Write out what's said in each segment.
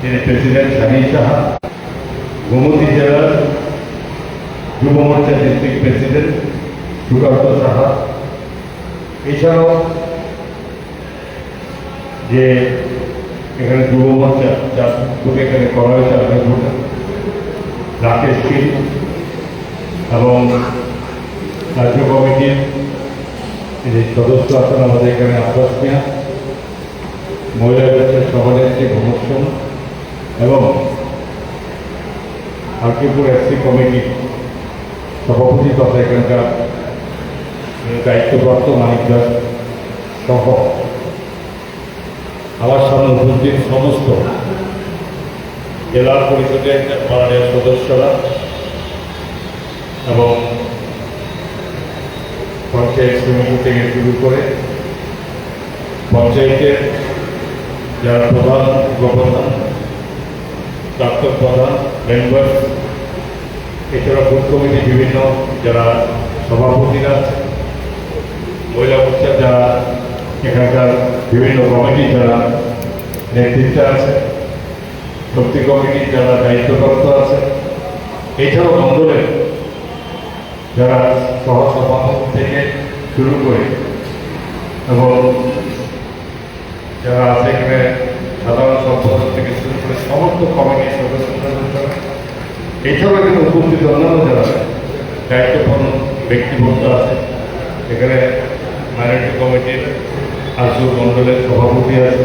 যিনি প্রেসিডেন্ট শাহিন সাহা গোমতী জেলার Yuva Morcha district president Sukanta Saha. এছাড়াও যে এখানে যুব মোর্চা যা গ্রুপ এখানে করা হয়েছে গ্রুপ রাকেশ সিং এবং রাজ্য কমিটির যে সদস্য আছেন, আমাদের এখানে আকাশ মিয়া। মহিলা ব্যবসার সভানেত্রী ঘমসন এবং হাকিপুর এসসি কমিটির সভাপতি তথা এখানকার দায়িত্বপ্রাপ্ত মানিক দাস সহ আমার সামনে উপস্থিত সমস্ত জেলা পরিষদের মাননীয় সদস্যরা এবং পঞ্চায়েত সমিতি থেকে শুরু করে পঞ্চায়েতের যারা প্রধান, উপপ্রধান প্রাক্তন প্রধান মেম্বার, এছাড়া বুথ কমিটি বিভিন্ন যারা সভাপতিরা, মহিলা মোর্চার যারা, এখানকার বিভিন্ন কমিটি যারা নেতৃত্বে আছে শক্তি কমিটির যারা দায়িত্বপ্রাপ্ত আছে, এছাড়াও মন্ডলের যারা সহসভাপতি থেকে শুরু করে এবং যারা আছে এখানে সাধারণ সম্পাদক থেকে শুরু করে সমস্ত কমিটির সদস্য সদস্যরা এছাড়াও এখানে উপস্থিত অন্যান্য যারা দায়িত্বপূর্ণ ব্যক্তিবর্গ আছে, এখানে মাইনরিটি কমিটির আসুর মণ্ডলের সভাপতি আছে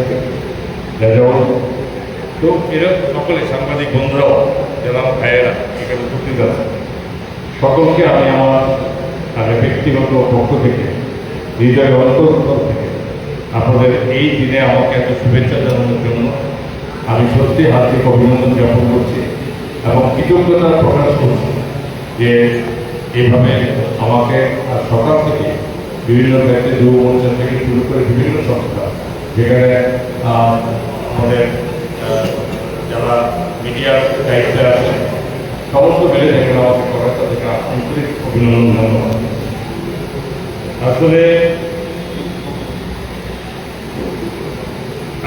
তো এরকম সকলে সাংবাদিক বন্ধুরাও, যারা আমার ভাইয়েরা এখানে উপস্থিত আছে। সকলকে আমি আমার আমি ব্যক্তিগত পক্ষ থেকে হৃদয় অন্তর থেকে আপনাদের এই দিনে আমাকে এত শুভেচ্ছা জানানোর জন্য আমি সত্যি হার্দিক অভিনন্দন জ্ঞাপন করছি এবং কৃতজ্ঞতা প্রকাশ করছি যে এইভাবে আমাকে সকাল থেকে বিভিন্ন ক্ষেত্রে যুব মঞ্চ থেকে শুরু করে বিভিন্ন সংস্থা, যেখানে আমাদের যারা মিডিয়ার দায়িত্বে আছেন, সমস্ত মিলে যেখানে আমাকে করা তাদেরকে আন্তরিক অভিনন্দন ধন্যবাদ আসলে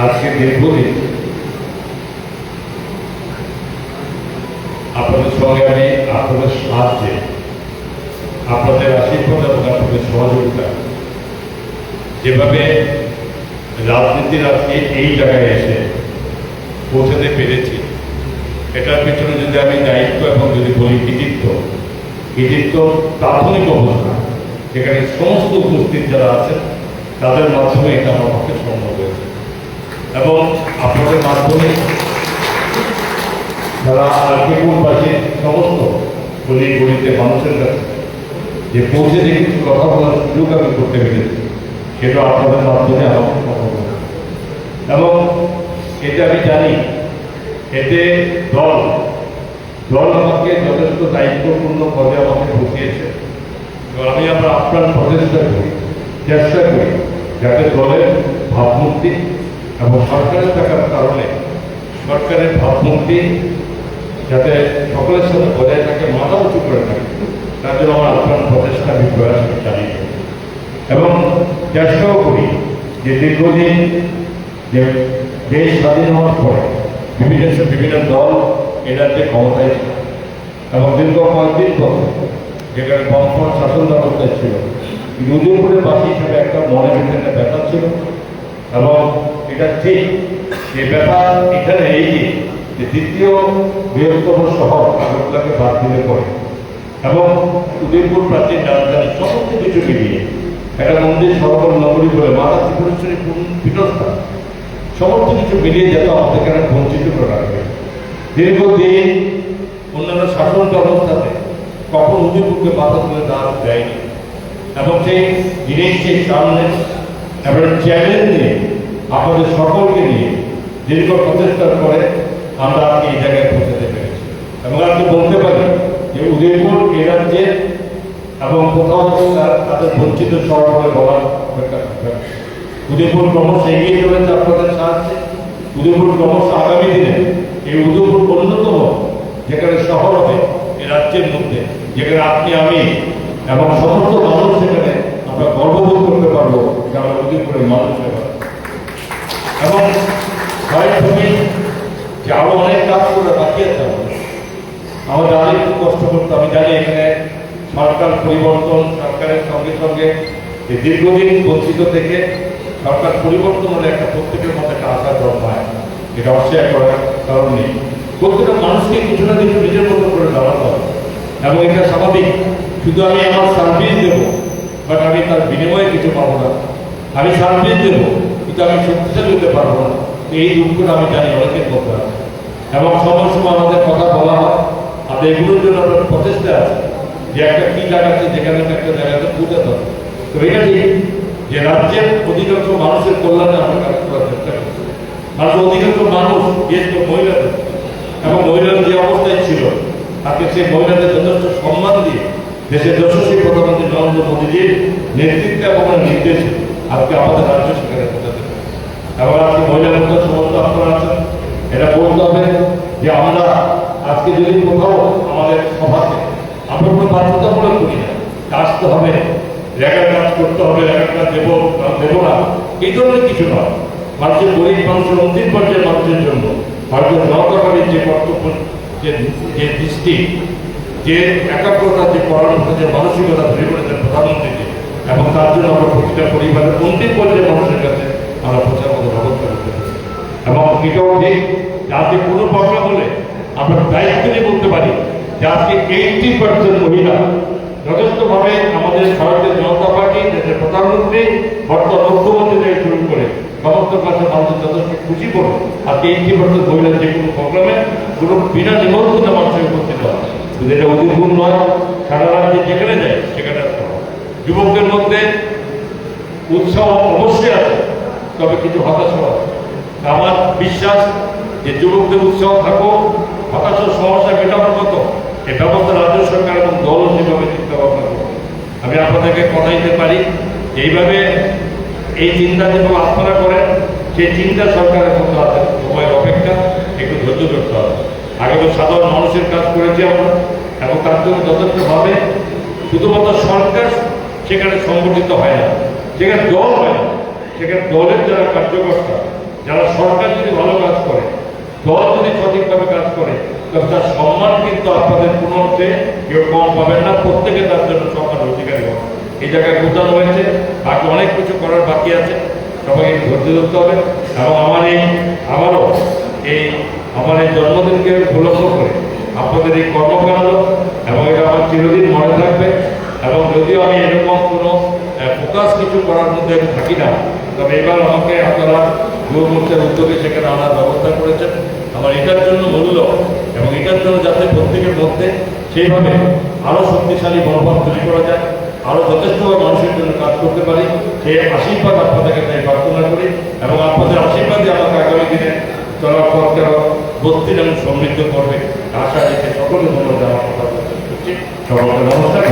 আজকে দীর্ঘদিন আপনাদের সঙ্গে আমি আপনাদের সাহায্যে, আপনাদের আশীর্বাদ এবং আপনাদের সহযোগিতা। যেভাবে রাজনীতির আজকে এই জায়গায় এসে পৌঁছাতে পেরেছি, এটার পেছনে যদি আমি দায়িত্ব এবং যদি বলি কৃতিত্ব কৃতিত্ব প্রাথমিক অবস্থা। যেখানে সমস্ত উপস্থিত যারা আছেন, তাদের মাধ্যমে এটা আমার পক্ষে সম্ভব হয়েছে। এবং আপনাদের মাধ্যমে যারা আর্কিপুরবাসী সমস্ত গলি গলিতে মানুষের কাছে যে পৌঁছে যে কিছু কথা বলার সুযোগ আমি করতে পেরেছি, সেটা আপনাদের মাধ্যমে আমাকে সম্ভব হয়েছে। এবং এটা আমি জানি, এতে দল দল আমাকে যথেষ্ট দায়িত্বপূর্ণ পদে আমাকে বসিয়েছে। তো আমি আমরা আপ্রাণ প্রচেষ্টা করি চেষ্টা করি যাতে দলের ভাবমূর্তি এবং সরকারের থাকার কারণে সরকারের ভাবমূর্তি যাতে সকলের সাথে বজায় থাকে, মাথা উঁচু করে থাকে, তার জন্য আমার আপ্রাণ প্রচেষ্টা আমি প্রয়াস চালিয়ে এবং চেষ্টাও করি যে দীর্ঘদিন যে দেশ স্বাধীন হওয়ার পরে বিভিন্ন বিভিন্ন দল এ রাজ্যে ক্ষমতায় ছিল। এবং দীর্ঘ কয়েকদিন পর যেখানে বামফ্রন্ট শাসন ব্যবস্থায় ছিল উদয়পুরের বাসী হিসেবে একটা মনে ভিতরে একটা ব্যাপার ছিল। এবং এটা ঠিক যে ব্যাপার এখানে এই যে দ্বিতীয় বৃহত্তম শহর আগরতলাকে বাদ দিলে পরে। এবং উদয়পুর প্রাচীন রাজধানী সমস্ত কিছু মিলিয়ে একটা মন্দির সরকার নগরী বলে মাতা ত্রিপুরেশ্বরী পীঠস্থান? সমস্ত কিছু মিলিয়ে যেত আমাদের এখানে বঞ্চিত করে রাখবে দীর্ঘদিন অন্যান্য শাসন ব্যবস্থাতে কখন উদয়পুরকে বাধা তুলে দাঁড় দেয়নি। এবং সেই জিনিস সেই সামনে এবং চ্যালেঞ্জ নিয়ে, আপনাদের সকলকে নিয়ে দীর্ঘ প্রচেষ্টার পরে আমরা আজকে এই জায়গায় পৌঁছাতে পেরেছি এবং আজকে বলতে পারি যে উদয়পুর এ রাজ্যের এবং কোথাও তাদের বঞ্চিত শহর বলে বলার অপেক্ষা। উদয়পুর ক্রমশ এগিয়ে চলেছে আপনাদের সাহায্যে, উদয়পুর ক্রমশ আগামী দিনে এই উদয়পুর অন্যতম যেখানে শহর হবে এই রাজ্যের মধ্যে, যেখানে আপনি, আমি এবং সমস্ত মানুষ সেখানে আমরা গর্ববোধ করতে পারব যে আমরা উদয়পুরের মানুষ এবং তুমি যে আরও অনেক কাজ করে বাকি আছে আমাদের। আমাদের আরও একটু কষ্ট করতে আমি জানি এখানে সরকার পরিবর্তন, সরকারের সঙ্গে সঙ্গে এই দীর্ঘদিন বঞ্চিত থেকে সরকার পরিবর্তন হলে একটা প্রত্যেকের মধ্যে একটা আশা জন্মায় এটা অস্বীকার করার কারণ নেই। প্রত্যেকটা মানুষকে কিছু না কিছু নিজের মতো করে দাঁড়াতে হবে। এবং এটা স্বাভাবিক। শুধু আমি আমার সার্ভিস দেবো। বাট আমি তার বিনিময়ে কিছু পাবো না। আমি সার্ভিস দেবো, কিন্তু আমি শক্তিশালী হতে পারব না। এই দুঃখটা আমি জানি অনেকের মধ্যে এবং সময় সময় আমাদের কথা বলা হয়। আর এগুলোর জন্য আমরা প্রচেষ্টা আছে যে একটা কি জায়গাতে, যেখানে একটা জায়গাতে হবে। তো এটা ঠিক যে রাজ্যের অধিকাংশ মানুষের কল্যাণে আমরা কাজ করার চেষ্টা করছি। আর অধিকাংশ মানুষ, বিশেষ করে মহিলাদের। এবং মহিলাদের যে অবস্থায় ছিল আজকে সেই মহিলাদের যথেষ্ট সম্মান দিয়ে দেশের যশস্বী প্রধানমন্ত্রী নরেন্দ্র মোদীজির নেতৃত্বে এবং নির্দেশে, আজকে আমাদের রাজ্য সেখানে পৌঁছাতে এবং আজকে মহিলা মোর্চার সমস্ত আপনারা আছেন। এটা বলতে হবে যে আমরা আজকে যদি কোথাও আমাদের সভাতে আমরা কোনো বাধ্যতামূলক করি না আসতে হবে রেগার কাজ করতে হবে রেগার কাজ দেবো দেবো না, এই ধরনের কিছু নয়। মানুষের গরিব মানুষের অন্তিম পর্যায়ের মানুষের জন্য ভারতীয় জনতা যে কর্তব্য যে দৃষ্টি যে একাগ্রতা যে পরামর্শ, যে মানসিকতা ধরে করেছেন প্রধানমন্ত্রীকে, এবং তার জন্য আমরা প্রতিটা পরিবারের অন্তিম পর্যায়ের মানুষের কাছে আমরা প্রচার মতো ব্যবস্থা করতে এবং এটাও ঠিক যে আজকে কোনো প্রবলেম হলে আমরা দায়িত্ব নিয়ে বলতে পারি যে আজকে এইটি পার্সেন্ট মহিলা যথেষ্টভাবে আমাদের ভারতের জনতা পার্টি, দেশের প্রধানমন্ত্রী, বর্তমান মুখ্যমন্ত্রী থেকে শুরু করে সমস্ত ক্লাসের মানুষের যথেষ্ট খুশি করে আজকে এইটি পার্সেন্ট মহিলা যে কোনো প্রোগ্রামে কোনো বিনা নিমন্ত্রণে মানুষের উপস্থিত হয় কিন্তু এটা অধিক নয়, সারা রাজ্যে যেখানে যায়, সেখানে যুবকদের মধ্যে উৎসাহ অবশ্যই আছে, তবে কিছু হতাশা আছে আমার বিশ্বাস যে যুবকদের উৎসাহ থাকো হতাশার সমস্যা মেটানোর মতো এ ব্যবস্থা রাজ্য সরকার এবং দল যেভাবে চিন্তা ভাবনা করবে আমি আপনাদেরকে কথা দিতে পারি, এইভাবে এই চিন্তা যেভাবে আপনারা করেন, সেই চিন্তা সরকারের মধ্যে আছে সময়ের অপেক্ষা, একটু ধৈর্য ধরতে হবে। আগে তো সাধারণ মানুষের কাজ করেছি আমরা, এবং তার জন্য যথেষ্ট যথেষ্টভাবে শুধুমাত্র সরকার সেখানে সংগঠিত হয় না, সেখানে দল হয় না, সেখানে দলের যারা কার্যকর্তা, যারা সরকার যদি ভালো কাজ করে, দল যদি সঠিকভাবে কাজ করে, তবে তার সম্মান কিন্তু আপনাদের কোনো অর্থে কেউ কম পাবেন না, প্রত্যেকে তার জন্য সম্মান অধিকারী হবে এই জায়গায় বোঝানো হয়েছে, বাকি অনেক কিছু করার বাকি আছে, সবাইকে ধৈর্য ধরতে হবে, এবং আমার এই, আমারও এই আমার এই জন্মদিনকে উপলক্ষ করে আপনাদের এই কর্মকাণ্ড এবং এটা আমার চিরদিন মনে থাকবে। এবং যদিও আমি এরকম কোনো ফোকাস কিছু করার মধ্যে থাকি না, তবে এবার আমাকে আপনারা যুব মোর্চার উদ্যোগে সেখানে আনার ব্যবস্থা করেছেন। আমার এটার জন্য মূল্য এবং এটার জন্য যাতে প্রত্যেকের মধ্যে সেইভাবে আরও শক্তিশালী মনোভাব তৈরি করা যায় আরও যথেষ্টভাবে মানুষের জন্য কাজ করতে পারি, সেই আশীর্বাদ আপনাদের কাছে আমি প্রার্থনা করি এবং আপনাদের আশীর্বাদই আমাকে আগামী দিনে চলার পথকে আরও যেন সমৃদ্ধ করবে। আশা রেখে সকলের জন্য আমার কথা সকলকে নমস্কার।